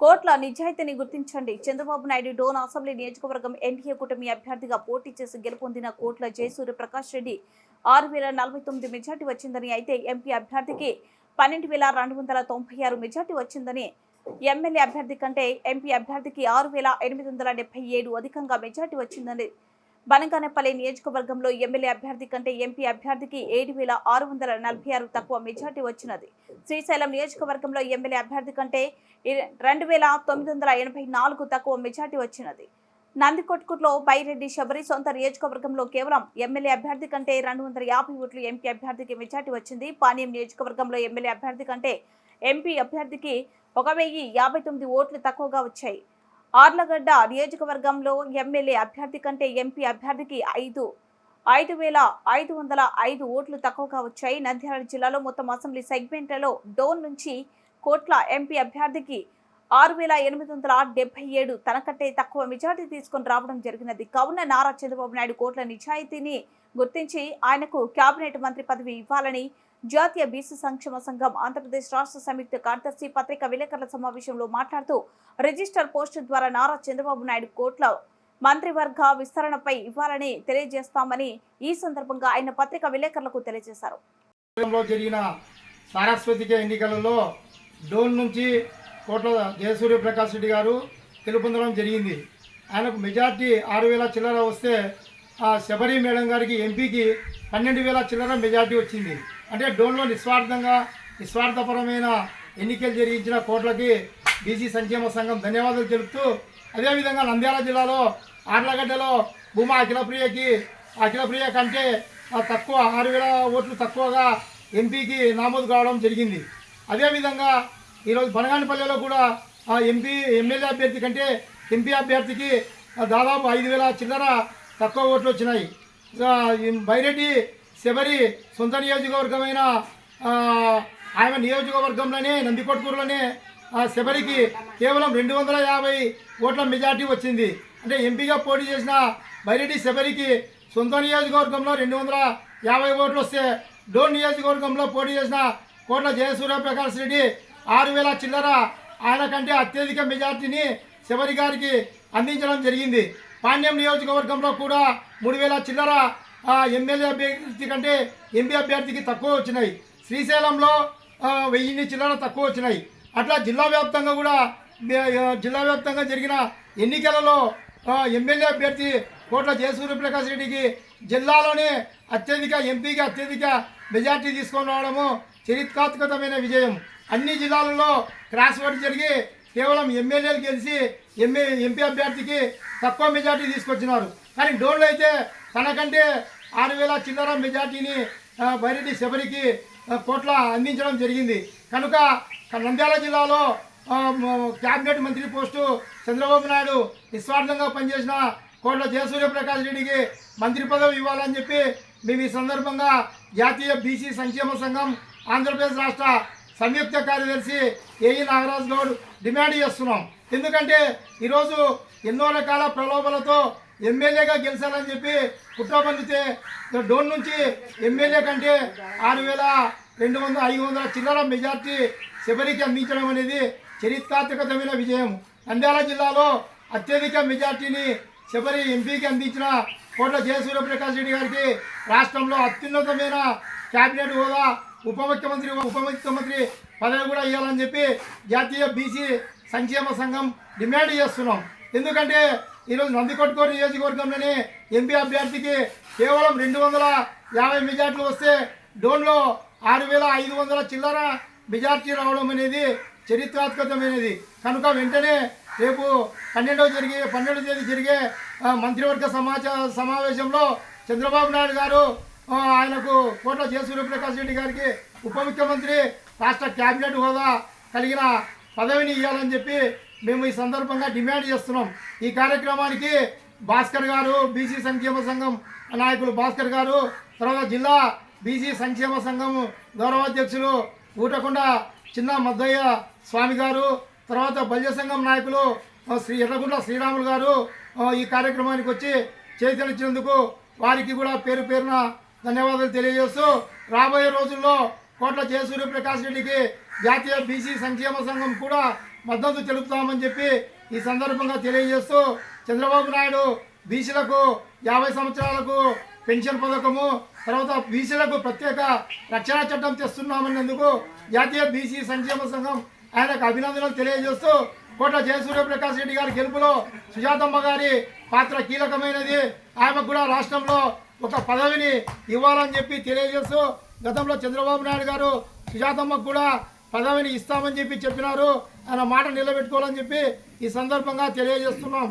కోట్ల నిజాయితీని గుర్తించండి. చంద్రబాబు నాయుడు డోన్ అసెంబ్లీ నియోజకవర్గం ఎన్డీఏ కూటమి అభ్యర్థిగా పోటీ చేసి గెలుపొందిన కోట్ల జయసూర్య ప్రకాష్ రెడ్డి ఆరు వేల నలభై తొమ్మిది మెజార్టీ వచ్చిందని అయితే ఎంపీ అభ్యర్థికి పన్నెండు వేల రెండు వందల తొంభై ఆరు మెజార్టీ వచ్చిందని ఎమ్మెల్యే అభ్యర్థి కంటే ఎంపీ అభ్యర్థికి ఆరు వేల ఎనిమిది వందల డెబ్బై ఏడు అధికంగా మెజార్టీ వచ్చిందని బనగానపల్లి నియోజకవర్గంలో ఎమ్మెల్యే అభ్యర్థి కంటే ఎంపీ అభ్యర్థికి ఏడు వేల ఆరు వందల నలభై ఆరు తక్కువ మెజార్టీ వచ్చినది. శ్రీశైలం నియోజకవర్గంలో ఎమ్మెల్యే అభ్యర్థి కంటే రెండు వేల తొమ్మిది వందల ఎనభై నాలుగు తక్కువ మెజార్టీ వచ్చినది. నందికొట్కుట్లో బైరెడ్డి శబరి సొంత నియోజకవర్గంలో కేవలం ఎమ్మెల్యే అభ్యర్థి కంటే రెండు వందల యాభై ఓట్లు ఎంపీ అభ్యర్థికి మెజార్టీ వచ్చింది. పానీయం నియోజకవర్గంలో ఎమ్మెల్యే అభ్యర్థి కంటే ఎంపీ అభ్యర్థికి ఒక వెయ్యి యాభై తొమ్మిది ఓట్లు తక్కువగా వచ్చాయి. ఆర్లగడ్డ నియోజకవర్గంలో ఎమ్మెల్యే అభ్యర్థి కంటే ఎంపీ అభ్యర్థికి ఐదు ఐదు వేల ఐదు వందల ఐదు ఓట్లు తక్కువగా వచ్చాయి. నంద్యాల జిల్లాలో మొత్తం అసెంబ్లీ సెగ్మెంట్లలో డోన్ నుంచి కోట్ల ఎంపీ అభ్యర్థికి ఆరు వేల ఎనిమిది వందల డెబ్బై ఏడు తనకంటే తక్కువ మెజార్టీ తీసుకొని రావడం జరిగినది. కావున నారా చంద్రబాబు నాయుడు కోట్ల నిజాయితీని గుర్తించి ఆయనకు కేబినెట్ మంత్రి పదవి ఇవ్వాలని జాతీయ బీసీ సంక్షేమ సంఘం ఆంధ్రప్రదేశ్ రాష్ట్ర సంయుక్త కార్యదర్శి పత్రికా విలేకరుల సమావేశంలో మాట్లాడుతూ రిజిస్టర్ పోస్టు ద్వారా నారా చంద్రబాబు నాయుడు కోట్ల మంత్రివర్గ విస్తరణపై ఇవ్వాలని తెలియజేస్తామని ఈ సందర్భంగా ఆయన పత్రికా విలేకరులకు తెలియజేశారు. జరిగిన సారస్వతిక ఎన్నికలలో డోన్ నుంచి కోట్ల జయసూర్య ప్రకాష్ రెడ్డి గారు తెలుపొందడం జరిగింది. ఆయనకు మెజార్టీ ఆరు వేల చిల్లర వస్తే ఆ శబరి మేడం గారికి ఎంపీకి పన్నెండు వేల చిల్లర మెజార్టీ వచ్చింది. అంటే డోన్లో నిస్వార్థంగా నిస్వార్థపరమైన ఎన్నికలు జరిగించిన కోట్లకి బీసీ సంక్షేమ సంఘం ధన్యవాదాలు తెలుపుతూ అదేవిధంగా నంద్యాల జిల్లాలో ఆర్లగడ్డలో భూమా అఖిలప్రియకి అఖిలప్రియ కంటే తక్కువ ఆరు వేల ఓట్లు తక్కువగా ఎంపీకి నామోదు కావడం జరిగింది. అదేవిధంగా ఈరోజు బనగానిపల్లెలో కూడా ఆ ఎంపీ ఎమ్మెల్యే అభ్యర్థి కంటే ఎంపీ అభ్యర్థికి దాదాపు ఐదు వేల చిల్లర తక్కువ ఓట్లు వచ్చినాయి. బైరెడ్డి శబరి సొంత నియోజకవర్గమైన ఆమె ఆయన నియోజకవర్గంలోనే నందికొట్కూరులోనే ఆ శబరికి కేవలం రెండు వందల యాభై ఓట్ల మెజార్టీ వచ్చింది. అంటే ఎంపీగా పోటీ చేసిన బైరెడ్డి శబరికి సొంత నియోజకవర్గంలో రెండు వందల యాభై ఓట్లు వస్తే డోన్ నియోజకవర్గంలో పోటీ చేసిన కోట్ల జయసూర్య ప్రకాష్ రెడ్డి ఆరు వేల చిల్లర ఆయన కంటే అత్యధిక మెజార్టీని శబరి గారికి అందించడం జరిగింది. పాండ్యం నియోజకవర్గంలో కూడా మూడు వేల చిల్లర ఆ, ఎమ్మెల్యే అభ్యర్థి కంటే ఎంపీ అభ్యర్థికి తక్కువ వచ్చినాయి. శ్రీశైలంలో వెయ్యిన్ని చిల్లర తక్కువ వచ్చినాయి. అట్లా జిల్లా వ్యాప్తంగా కూడా జిల్లా వ్యాప్తంగా జరిగిన ఎన్నికలలో ఎమ్మెల్యే అభ్యర్థి కోట్ల జయసూర్య ప్రకాష్ రెడ్డికి జిల్లాలోనే అత్యధిక ఎంపీకి అత్యధిక మెజార్టీ తీసుకొని రావడము చరిత్రాత్మకమైన విజయం. అన్ని జిల్లాలలో క్రాస్ ఓట్ జరిగి కేవలం ఎమ్మెల్యేలు గెలిచి ఎంఏ ఎంపీ అభ్యర్థికి తక్కువ మెజార్టీ తీసుకొచ్చినారు. కానీ డోన్లో అయితే తనకంటే ఆరు వేల చిల్లర మెజార్టీని బైరెడ్డి శబరికి కోట్ల అందించడం జరిగింది. కనుక నంద్యాల జిల్లాలో క్యాబినెట్ మంత్రి పోస్టు చంద్రబాబు నాయుడు నిస్వార్థంగా పనిచేసిన కోట్ల జయసూర్య ప్రకాష్ రెడ్డికి మంత్రి పదవి ఇవ్వాలని చెప్పి మేము ఈ సందర్భంగా జాతీయ బీసీ సంక్షేమ సంఘం ఆంధ్రప్రదేశ్ రాష్ట్ర సంయుక్త కార్యదర్శి ఏఈ నాగరాజ్ గౌడ్ డిమాండ్ చేస్తున్నాం. ఎందుకంటే ఈరోజు ఎన్నో రకాల ప్రలోభాలతో ఎమ్మెల్యేగా గెలిచాలని చెప్పి కుట్ర డోన్ నుంచి ఎమ్మెల్యే కంటే ఆరు వేల రెండు వందల ఐదు వందల చిల్లర మెజార్టీ శబరికి అందించడం అనేది చరిత్రాత్మకమైన విజయం. నంద్యాల జిల్లాలో అత్యధిక మెజార్టీని శబరి ఎంపీకి అందించిన కోట్ల జయసూర్య ప్రకాష్ రెడ్డి గారికి రాష్ట్రంలో అత్యున్నతమైన కేబినెట్ హోదా ఉప ముఖ్యమంత్రి ఉప ముఖ్యమంత్రి పదవి కూడా ఇవ్వాలని చెప్పి జాతీయ బీసీ సంక్షేమ సంఘం డిమాండ్ చేస్తున్నాం. ఎందుకంటే ఈరోజు నందికొట్కూరు నియోజకవర్గంలోని ఎంపీ అభ్యర్థికి కేవలం రెండు వందల యాభై మెజార్టీలు వస్తే డోన్లో ఆరు వేల ఐదు వందల చిల్లర మెజార్టీ రావడం అనేది చరిత్రాత్మకమైనది. కనుక వెంటనే రేపు పన్నెండవ జరిగే పన్నెండవ తేదీ జరిగే మంత్రివర్గ సమాచార సమావేశంలో చంద్రబాబు నాయుడు గారు ఆయనకు కోట్ల జయ సూర్యప్రకాష్ రెడ్డి గారికి ఉప ముఖ్యమంత్రి రాష్ట్ర క్యాబినెట్ హోదా కలిగిన పదవిని ఇవ్వాలని చెప్పి మేము ఈ సందర్భంగా డిమాండ్ చేస్తున్నాం. ఈ కార్యక్రమానికి భాస్కర్ గారు బీసీ సంక్షేమ సంఘం నాయకులు భాస్కర్ గారు తర్వాత జిల్లా బీసీ సంక్షేమ సంఘం గౌరవాధ్యక్షులు ఊటకొండ చిన్న మద్దయ్య స్వామి గారు తర్వాత బల్య సంఘం నాయకులు శ్రీ ఎర్రగుండ శ్రీరాములు గారు ఈ కార్యక్రమానికి వచ్చి చేతనిచ్చినందుకు వారికి కూడా పేరు పేరున ధన్యవాదాలు తెలియజేస్తూ రాబోయే రోజుల్లో కోట్ల జయసూర్య ప్రకాష్ రెడ్డికి జాతీయ బీసీ సంక్షేమ సంఘం కూడా మద్దతు తెలుపుతామని చెప్పి ఈ సందర్భంగా తెలియజేస్తూ చంద్రబాబు నాయుడు బీసీలకు యాభై సంవత్సరాలకు పెన్షన్ పథకము తర్వాత బీసీలకు ప్రత్యేక రక్షణ చట్టం తెస్తున్నామన్నందుకు జాతీయ బీసీ సంక్షేమ సంఘం ఆయనకు అభినందనలు తెలియజేస్తూ కోట జయసూర్య ప్రకాష్ రెడ్డి గారి గెలుపులో సుజాతమ్మ గారి పాత్ర కీలకమైనది. ఆమెకు కూడా రాష్ట్రంలో ఒక పదవిని ఇవ్వాలని చెప్పి తెలియజేస్తూ గతంలో చంద్రబాబు నాయుడు గారు సుజాతమ్మకు కూడా పదవిని ఇస్తామని చెప్పి చెప్పినారు. ఆయన మాట నిలబెట్టుకోవాలని చెప్పి ఈ సందర్భంగా తెలియజేస్తున్నాం.